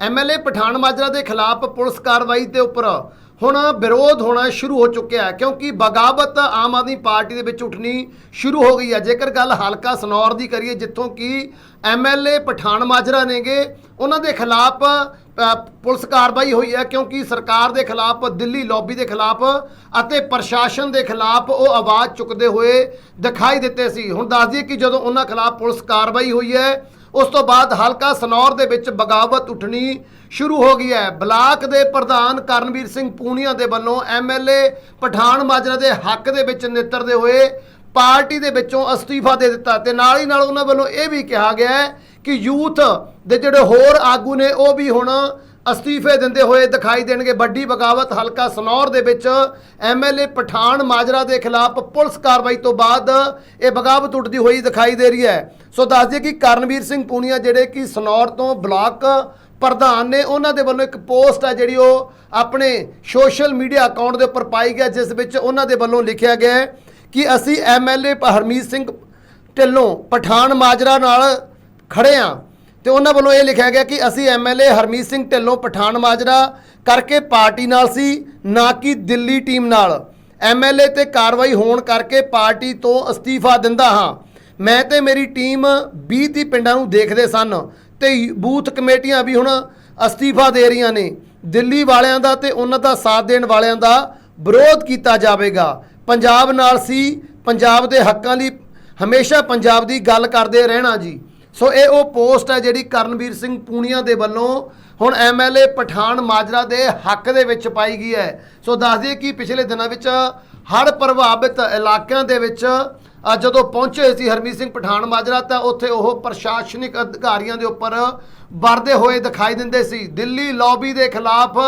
MLA Pathan Majra ਦੇ ਖਿਲਾਫ police ਕਾਰਵਾਈ ਦੇ ਉੱਪਰ ਹੁਣ ਵਿਰੋਧ ਹੋਣਾ ਸ਼ੁਰੂ ਹੋ ਚੁੱਕਿਆ ਹੈ, ਕਿਉਂਕਿ ਬਗਾਵਤ ਆਮ ਆਦਮੀ ਪਾਰਟੀ ਦੇ ਵਿੱਚ ਉੱਠਣੀ ਸ਼ੁਰੂ ਹੋ ਗਈ ਹੈ। ਜੇਕਰ ਗੱਲ ਹਲਕਾ ਸਨੌਰ ਦੀ ਕਰੀਏ, ਜਿੱਥੋਂ ਕਿ ਐਮਐਲਏ ਪਠਾਨ ਮਾਜਰਾ ਨੇਗੇ, ਉਹਨਾਂ ਦੇ ਖਿਲਾਫ ਪੁਲਿਸ ਕਾਰਵਾਈ ਹੋਈ ਹੈ, ਕਿਉਂਕਿ ਸਰਕਾਰ ਦੇ ਖਿਲਾਫ, ਦਿੱਲੀ ਲੌਬੀ ਦੇ ਖਿਲਾਫ ਅਤੇ ਪ੍ਰਸ਼ਾਸਨ ਦੇ ਖਿਲਾਫ ਉਹ ਆਵਾਜ਼ ਚੁੱਕਦੇ ਹੋਏ ਦਿਖਾਈ ਦਿੱਤੇ ਸੀ। ਹੁਣ ਦੱਸ ਦਈਏ ਕਿ ਜਦੋਂ ਉਹਨਾਂ ਖਿਲਾਫ ਪੁਲਿਸ ਕਾਰਵਾਈ ਹੋਈ ਹੈ ਉਸ ਤੋਂ ਬਾਅਦ ਹਲਕਾ ਸਨੌਰ ਦੇ ਵਿੱਚ ਬਗਾਵਤ ਉੱਠਣੀ ਸ਼ੁਰੂ ਹੋ ਗਈ ਹੈ। ਬਲਾਕ ਦੇ ਪ੍ਰਧਾਨ ਕਰਨਵੀਰ ਸਿੰਘ ਪੂਨੀਆ ਦੇ ਵੱਲੋਂ ਐਮਐਲਏ ਪਠਾਨ ਮਾਜਰਾ ਦੇ ਹੱਕ ਦੇ ਵਿੱਚ ਨੇਤਰਦੇ ਹੋਏ ਪਾਰਟੀ ਦੇ ਵਿੱਚੋਂ ਅਸਤੀਫਾ ਦੇ ਦਿੱਤਾ ਤੇ ਨਾਲ ਹੀ ਨਾਲ ਉਹਨਾਂ ਵੱਲੋਂ ਇਹ ਵੀ ਕਿਹਾ ਗਿਆ ਕਿ ਯੂਥ ਦੇ ਜਿਹੜੇ ਹੋਰ ਆਗੂ ਨੇ ਉਹ ਵੀ ਹੁਣ ਅਸਤੀਫੇ ਦਿੰਦੇ ਹੋਏ ਦਿਖਾਈ ਦੇਣਗੇ। ਵੱਡੀ ਬਗਾਵਤ ਹਲਕਾ ਸਨੌਰ ਦੇ ਵਿੱਚ ਐਮਐਲਏ ਪਠਾਨ ਮਾਜਰਾ ਦੇ ਖਿਲਾਫ ਪੁਲਿਸ ਕਾਰਵਾਈ ਤੋਂ ਬਾਅਦ ਇਹ ਬਗਾਵਤ ਉੱਠਦੀ ਹੋਈ ਦਿਖਾਈ ਦੇ ਰਹੀ ਹੈ। ਸੋ ਦੱਸ ਦਈਏ ਕਿ ਕਰਨਵੀਰ ਸਿੰਘ ਪੂਨੀਆ ਜਿਹੜੇ ਕਿ ਸਨੌਰ ਤੋਂ ਬਲਾਕ ਪ੍ਰਧਾਨ ਨੇ, ਉਹਨਾਂ ਦੇ ਵੱਲੋਂ ਇੱਕ ਪੋਸਟ ਹੈ ਜਿਹੜੀ ਉਹ ਆਪਣੇ ਸੋਸ਼ਲ ਮੀਡੀਆ ਅਕਾਊਂਟ ਦੇ ਉੱਪਰ ਪਾਈ ਗਿਆ ਜਿਸ ਵਿੱਚ ਉਹਨਾਂ ਦੇ ਵੱਲੋਂ ਲਿਖਿਆ ਗਿਆ ਕਿ ਅਸੀਂ ਐਮਐਲਏ ਹਰਮੀਤ ਸਿੰਘ ਢਿੱਲੋਂ ਪਠਾਨ ਮਾਜਰਾ ਨਾਲ ਖੜੇ ਆ ਤੇ ਉਹਨਾਂ ਵੱਲੋਂ ਇਹ ਲਿਖਿਆ ਗਿਆ ਕਿ ਅਸੀਂ ਐਮਐਲਏ ਹਰਮੀਤ ਸਿੰਘ ਢਿੱਲੋਂ ਪਠਾਨ ਮਾਜਰਾ ਕਰਕੇ ਪਾਰਟੀ ਨਾਲ ਸੀ, ਨਾ ਕਿ ਦਿੱਲੀ ਟੀਮ ਨਾਲ। ਐਮਐਲਏ ਤੇ ਕਾਰਵਾਈ ਹੋਣ ਕਰਕੇ ਪਾਰਟੀ ਤੋਂ ਅਸਤੀਫਾ ਦਿੰਦਾ ਹਾਂ। ਮੈਂ ਤੇ ਮੇਰੀ ਟੀਮ 20 ਤੀਹ ਪਿੰਡਾਂ ਨੂੰ ਦੇਖਦੇ ਸਨ ਤੇ ਬੂਥ ਕਮੇਟੀਆਂ ਵੀ ਹੁਣ ਅਸਤੀਫਾ ਦੇ ਰਹੀਆਂ ਨੇ। ਦਿੱਲੀ ਵਾਲਿਆਂ ਦਾ ਤੇ ਉਹਨਾਂ ਦਾ ਸਾਥ ਦੇਣ ਵਾਲਿਆਂ ਦਾ ਵਿਰੋਧ ਕੀਤਾ ਜਾਵੇਗਾ। ਪੰਜਾਬ ਨਾਲ ਸੀ, ਪੰਜਾਬ ਦੇ ਹੱਕਾਂ ਲਈ ਹਮੇਸ਼ਾ ਪੰਜਾਬ ਦੀ ਗੱਲ ਕਰਦੇ ਰਹਿਣਾ ਜੀ। ਸੋ ਇਹ ਉਹ ਪੋਸਟ ਹੈ ਜਿਹੜੀ ਕਰਨਵੀਰ ਸਿੰਘ ਪੂਨੀਆ ਦੇ ਵੱਲੋਂ ਹੁਣ ਐਮਐਲਏ ਪਠਾਨ ਮਾਜਰਾ ਦੇ ਹੱਕ ਦੇ ਵਿੱਚ ਪਾਈ ਗਈ ਹੈ। ਸੋ ਦੱਸ ਦਈਏ ਕਿ ਪਿਛਲੇ ਦਿਨਾਂ ਵਿੱਚ ਹੜ੍ਹ ਪ੍ਰਭਾਵਿਤ ਇਲਾਕਿਆਂ ਦੇ ਵਿੱਚ ਜਦੋਂ ਪਹੁੰਚੇ ਸੀ ਹਰਮੀਤ ਸਿੰਘ ਪਠਾਨ ਮਾਜਰਾ, ਤਾਂ ਉੱਥੇ ਉਹ ਪ੍ਰਸ਼ਾਸਨਿਕ ਅਧਿਕਾਰੀਆਂ ਦੇ ਉੱਪਰ ਵਰਦੇ ਹੋਏ ਦਿਖਾਈ ਦਿੰਦੇ ਸੀ। ਦਿੱਲੀ ਲੌਬੀ ਦੇ ਖਿਲਾਫ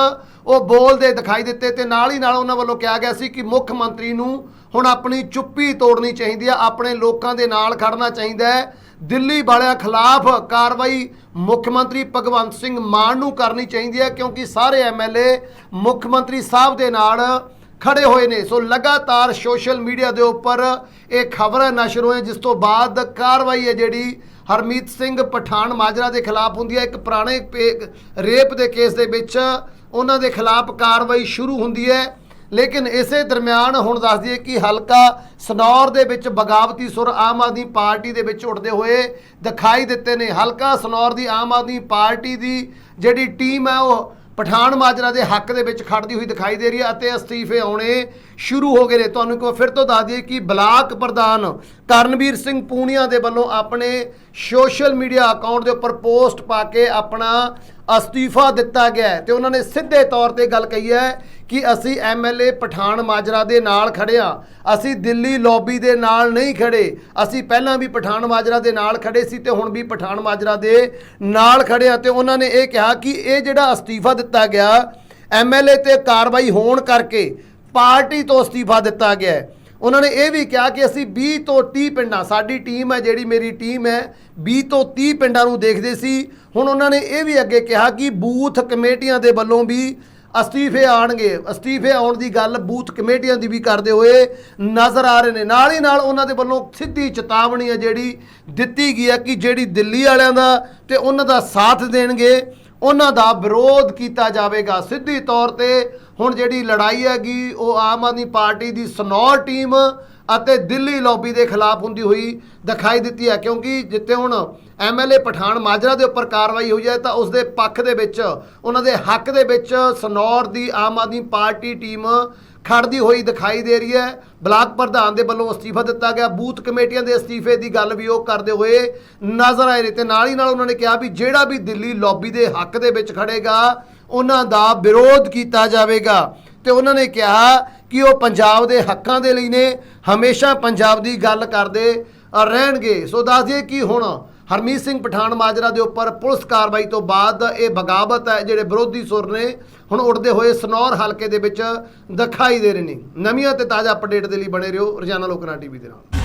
ਉਹ ਬੋਲਦੇ ਦਿਖਾਈ ਦਿੱਤੇ ਤੇ ਨਾਲ ਹੀ ਨਾਲ ਉਹਨਾਂ ਵੱਲੋਂ ਕਿਹਾ ਗਿਆ ਸੀ ਕਿ ਮੁੱਖ ਮੰਤਰੀ ਨੂੰ ਹੁਣ ਆਪਣੀ ਚੁੱਪੀ ਤੋੜਨੀ ਚਾਹੀਦੀ ਹੈ ਆਪਣੇ ਲੋਕਾਂ ਦੇ ਨਾਲ ਖੜਨਾ ਚਾਹੀਦਾ ਹੈ। ਦਿੱਲੀ ਵਾਲਿਆਂ ਖਿਲਾਫ ਕਾਰਵਾਈ ਮੁੱਖ ਮੰਤਰੀ ਭਗਵੰਤ ਸਿੰਘ ਮਾਨ ਨੂੰ ਕਰਨੀ ਚਾਹੀਦੀ ਹੈ ਕਿਉਂਕਿ ਸਾਰੇ ਐਮਐਲਏ ਮੁੱਖ ਮੰਤਰੀ ਸਾਹਿਬ ਦੇ ਨਾਲ ਖੜੇ ਹੋਏ ਨੇ। ਸੋ ਲਗਾਤਾਰ ਸੋਸ਼ਲ ਮੀਡੀਆ ਦੇ ਉੱਪਰ ਇਹ ਖਬਰਾਂ ਨਸ਼ਰ ਹੋਏ ਜਿਸ ਤੋਂ ਬਾਅਦ ਕਾਰਵਾਈ ਹੈ ਜਿਹੜੀ ਹਰਮੀਤ ਸਿੰਘ ਪਠਾਨ ਮਾਜਰਾ ਦੇ ਖਿਲਾਫ ਹੁੰਦੀ ਹੈ। ਇੱਕ ਪੁਰਾਣੇ ਪੇ- ਰੇਪ ਦੇ ਕੇਸ ਦੇ ਵਿੱਚ ਉਹਨਾਂ ਦੇ ਖਿਲਾਫ ਕਾਰਵਾਈ ਸ਼ੁਰੂ ਹੁੰਦੀ ਹੈ। ਲੇਕਿਨ ਇਸੇ ਦਰਮਿਆਨ ਹੁਣ ਦੱਸ ਦਈਏ ਕਿ ਹਲਕਾ ਸਨੌਰ ਦੇ ਵਿੱਚ ਬਗਾਵਤੀ ਸੁਰ ਆਮ ਆਦਮੀ ਪਾਰਟੀ ਦੇ ਵਿੱਚ ਉੱਠਦੇ ਹੋਏ ਦਿਖਾਈ ਦਿੱਤੇ ਨੇ। ਹਲਕਾ ਸਨੌਰ ਦੀ ਆਮ ਆਦਮੀ ਪਾਰਟੀ ਦੀ ਜਿਹੜੀ ਟੀਮ ਹੈ, ਉਹ ਪਠਾਨ ਮਾਜਰਾ ਦੇ ਹੱਕ ਦੇ ਵਿੱਚ ਖੜਦੀ ਹੋਈ ਦਿਖਾਈ ਦੇ ਰਹੀ ਹੈ ਅਤੇ ਅਸਤੀਫੇ ਆਉਣੇ ਸ਼ੁਰੂ ਹੋ ਗਏ ਨੇ। ਤੁਹਾਨੂੰ ਇੱਕ ਵਾਰ ਫਿਰ ਤੋਂ ਦੱਸ ਦਈਏ ਕਿ ਬਲਾਕ ਪ੍ਰਧਾਨ ਕਰਨਵੀਰ ਸਿੰਘ ਪੂਨੀਆ ਦੇ ਵੱਲੋਂ ਆਪਣੇ ਸੋਸ਼ਲ ਮੀਡੀਆ ਅਕਾਊਂਟ ਦੇ ਉੱਪਰ ਪੋਸਟ ਪਾ ਕੇ ਆਪਣਾ ਅਸਤੀਫਾ ਦਿੱਤਾ ਗਿਆ ਹੈ। ਤੇ ਉਹਨਾਂ ਨੇ ਸਿੱਧੇ ਤੌਰ ਤੇ ਗੱਲ ਕਹੀ ਹੈ ਕਿ ਅਸੀਂ ਐਮਐਲਏ ਪਠਾਨ ਮਾਜਰਾ ਦੇ ਨਾਲ ਖੜੇ ਹਾਂ। ਅਸੀਂ ਦਿੱਲੀ ਲੌਬੀ ਦੇ ਨਾਲ ਨਹੀਂ ਖੜੇ। ਅਸੀਂ ਪਹਿਲਾਂ ਵੀ ਪਠਾਨ ਮਾਜਰਾ ਦੇ ਨਾਲ ਖੜੇ ਸੀ ਤੇ ਹੁਣ ਵੀ ਪਠਾਨ ਮਾਜਰਾ ਦੇ ਨਾਲ ਖੜੇ ਹਾਂ। ਤੇ ਉਹਨਾਂ ਨੇ ਇਹ ਕਿਹਾ ਕਿ ਇਹ ਜਿਹੜਾ ਅਸਤੀਫਾ ਦਿੱਤਾ ਗਿਆ ਐਮਐਲਏ ਤੇ ਕਾਰਵਾਈ ਹੋਣ ਕਰਕੇ ਪਾਰਟੀ ਤੋਂ ਅਸਤੀਫਾ ਦਿੱਤਾ ਗਿਆ ਹੈ। ਉਹਨਾਂ ਨੇ ਇਹ ਵੀ ਕਿਹਾ ਕਿ ਅਸੀਂ 20 ਤੋਂ 30 ਪਿੰਡਾਂ, ਸਾਡੀ ਟੀਮ ਹੈ, ਜਿਹੜੀ ਮੇਰੀ ਟੀਮ ਹੈ 20 ਤੋਂ 30 ਪਿੰਡਾਂ ਨੂੰ ਦੇਖਦੇ ਸੀ। ਹੁਣ ਉਹਨਾਂ ਨੇ ਇਹ ਵੀ ਅੱਗੇ ਕਿਹਾ ਕਿ ਬੂਥ ਕਮੇਟੀਆਂ ਦੇ ਵੱਲੋਂ ਵੀ ਅਸਤੀਫੇ ਆਣਗੇ ਅਸਤੀਫੇ ਆਉਣ ਦੀ ਗੱਲ ਬੂਥ ਕਮੇਟੀਆਂ ਦੀ ਵੀ ਕਰਦੇ ਹੋਏ ਨਜ਼ਰ ਆ ਰਹੇ ਨੇ। ਨਾਲ ਹੀ ਨਾਲ ਉਹਨਾਂ ਦੇ ਵੱਲੋਂ ਸਿੱਧੀ ਚੇਤਾਵਨੀ ਹੈ, ਜਿਹੜੀ ਦਿੱਤੀ ਗਈ ਹੈ ਕਿ ਜਿਹੜੀ ਦਿੱਲੀ ਵਾਲਿਆਂ ਦਾ ਤੇ ਉਹਨਾਂ ਦਾ ਸਾਥ ਦੇਣਗੇ, ਉਹਨਾਂ ਦਾ ਵਿਰੋਧ ਕੀਤਾ ਜਾਵੇਗਾ। ਸਿੱਧੀ ਤੌਰ ਤੇ ਹੁਣ ਜਿਹੜੀ ਲੜਾਈ ਹੈਗੀ, ਉਹ ਆਮ ਆਦਮੀ ਪਾਰਟੀ ਦੀ ਸਨੌਰ ਟੀਮ ਅਤੇ ਦਿੱਲੀ ਲੌਬੀ ਦੇ ਖਿਲਾਫ ਹੁੰਦੀ ਹੋਈ ਦਿਖਾਈ ਦਿੱਤੀ ਹੈ। ਕਿਉਂਕਿ ਜਿੱਥੇ ਹੁਣ ਐਮਐਲਏ ਪਠਾਨ ਮਾਜਰਾ ਦੇ ਉੱਪਰ ਕਾਰਵਾਈ ਹੋਈ ਹੈ, ਤਾਂ ਉਸ ਦੇ ਪੱਖ ਦੇ ਵਿੱਚ, ਉਹਨਾਂ ਦੇ ਹੱਕ ਦੇ ਵਿੱਚ ਸਨੌਰ ਦੀ ਆਮ ਆਦਮੀ ਪਾਰਟੀ ਟੀਮ ਖੜਦੀ ਹੋਈ ਦਿਖਾਈ ਦੇ ਰਹੀ ਹੈ। ਬਲਾਕ ਪ੍ਰਧਾਨ ਦੇ ਵੱਲੋਂ ਅਸਤੀਫਾ ਦਿੱਤਾ ਗਿਆ। ਬੂਥ ਕਮੇਟੀਆਂ ਦੇ ਅਸਤੀਫੇ ਦੀ ਗੱਲ ਵੀ ਉਹ ਕਰਦੇ ਹੋਏ ਨਜ਼ਰ ਆਏ ਨੇ। ਤੇ ਨਾਲ ਹੀ ਨਾਲ ਉਹਨਾਂ ਨੇ ਕਿਹਾ ਵੀ ਜਿਹੜਾ ਵੀ ਦਿੱਲੀ ਲੌਬੀ ਦੇ ਹੱਕ ਦੇ ਵਿੱਚ ਖੜੇਗਾ ਉਹਨਾਂ ਦਾ ਵਿਰੋਧ ਕੀਤਾ ਜਾਵੇਗਾ। ਤੇ ਉਹਨਾਂ ਨੇ ਕਿਹਾ ਕਿ ਉਹ ਪੰਜਾਬ ਦੇ ਹੱਕਾਂ ਦੇ ਲਈ ਨੇ, ਹਮੇਸ਼ਾ ਪੰਜਾਬ ਦੀ ਗੱਲ ਕਰਦੇ ਰਹਿਣਗੇ। ਸੋ ਦੱਸ ਦਈਏ ਕਿ ਹੁਣ ਹਰਮੀਤ ਸਿੰਘ ਪਠਾਨ ਮਾਜਰਾ ਦੇ ਉੱਪਰ ਪੁਲਿਸ ਕਾਰਵਾਈ ਤੋਂ ਬਾਅਦ ਇਹ ਬਗਾਵਤ ਹੈ, ਜਿਹੜੇ ਵਿਰੋਧੀ ਸੁਰ ਨੇ, ਹੁਣ ਉੱਡਦੇ ਹੋਏ ਸਨੌਰ ਹਲਕੇ ਦੇ ਵਿੱਚ ਦਿਖਾਈ ਦੇ ਰਹੇ ਨੇ। ਨਵੀਆਂ ਤੇ ਤਾਜ਼ਾ ਅਪਡੇਟ ਦੇ ਲਈ ਬਣੇ ਰਹੋ ਰੋਜ਼ਾਨਾ ਲੋਕਨਾ ਟੀਵੀ ਦੇ ਨਾਲ।